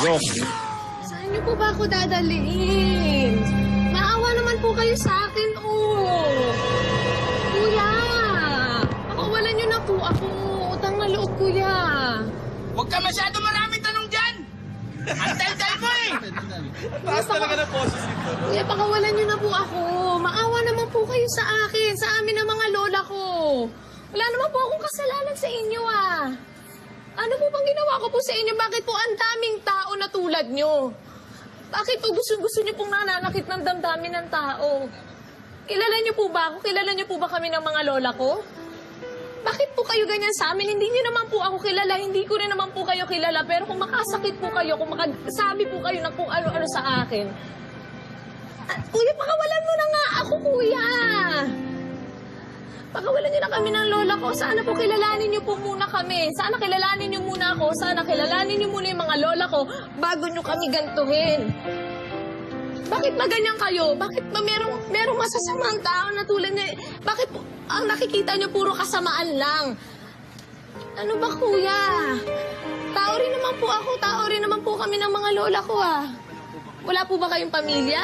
Pasok. Saan niyo po ba ako dadalhin? Maawa naman po kayo sa akin, oh. Kuya, pakawalan niyo na po ako. Utang na loob, kuya. Huwag ka masyado marami tanong dyan! Ang dal-dal mo eh! Taas talaga ng boses ito. Kuya, pakawalan niyo na po ako. Maawa naman po kayo sa akin, sa amin ng mga lola ko. Wala naman po akong kasalanan sa inyo, ah. Ano po bang ginawa ko po sa inyo? Bakit po ang daming tao na tulad niyo? Bakit po gusto-gusto niyo pong nananakit ng damdamin ng tao? Kilala niyo po ba ako? Kilala niyo po ba kami ng mga lola ko? Bakit po kayo ganyan sa amin? Hindi niyo naman po ako kilala, hindi ko rin naman po kayo kilala. Pero kung makasakit po kayo, kung makasabi po kayo ng kung ano-ano sa akin, Ah, kuya, pakawalan mo na nga ako, kuya. Pakawalan niyo na kami ng lola ko. Sana po kilalanin niyo po muna kami. Sana kilalanin niyo muna ako. Sana kilalanin niyo muna yung mga lola ko bago niyo kami gantuhin. Bakit ba ganyan kayo? Bakit ba merong, merong masasamang tao na tulad niya? Bakit po, ang nakikita niyo puro kasamaan lang? Ano ba, kuya? Tao rin naman po ako. Tao rin naman po kami ng mga lola ko, ah. Wala po ba kayong pamilya?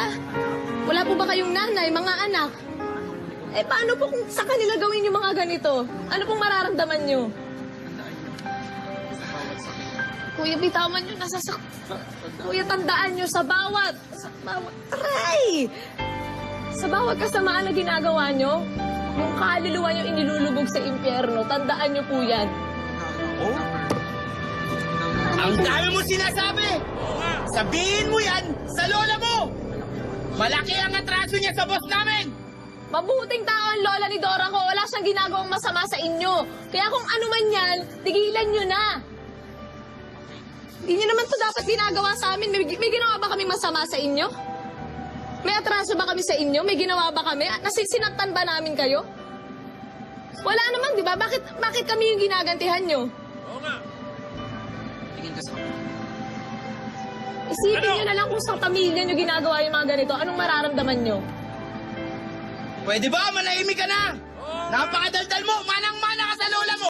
Wala po ba kayong nanay, mga anak? Eh, paano po kung sa kanila gawin yung mga ganito? Ano pong mararamdaman nyo? Kuya, bitawan nyo, nasasak... Kuya, tandaan nyo, sa bawat... Sa bawat... Aray! Sa bawat kasamaan na ginagawa nyo, yung kaluluwa nyo inilulubog sa impyerno, tandaan nyo po yan. Ang dami mo sinasabi! Sabihin mo yan sa lola mo! Malaki ang atraso niya sa boss namin! Mabuting tao ang lola ni Dora ko. Wala siyang ginagawang masama sa inyo. Kaya kung ano man yan, tigilan nyo na. Hindi nyo naman to dapat ginagawa sa amin. May, may ginawa ba kami masama sa inyo? May atraso ba kami sa inyo? May ginawa ba kami? Nasisinaktan ba namin kayo? Wala naman, di ba? Bakit, bakit kami yung ginagantihan nyo? Isipin nyo na lang kung sa pamilya nyo ginagawa yung mga ganito. Anong mararamdaman nyo? Pwede ba? Manahimik ka na! Napakadaldal mo! Manang-mana ka sa lola mo!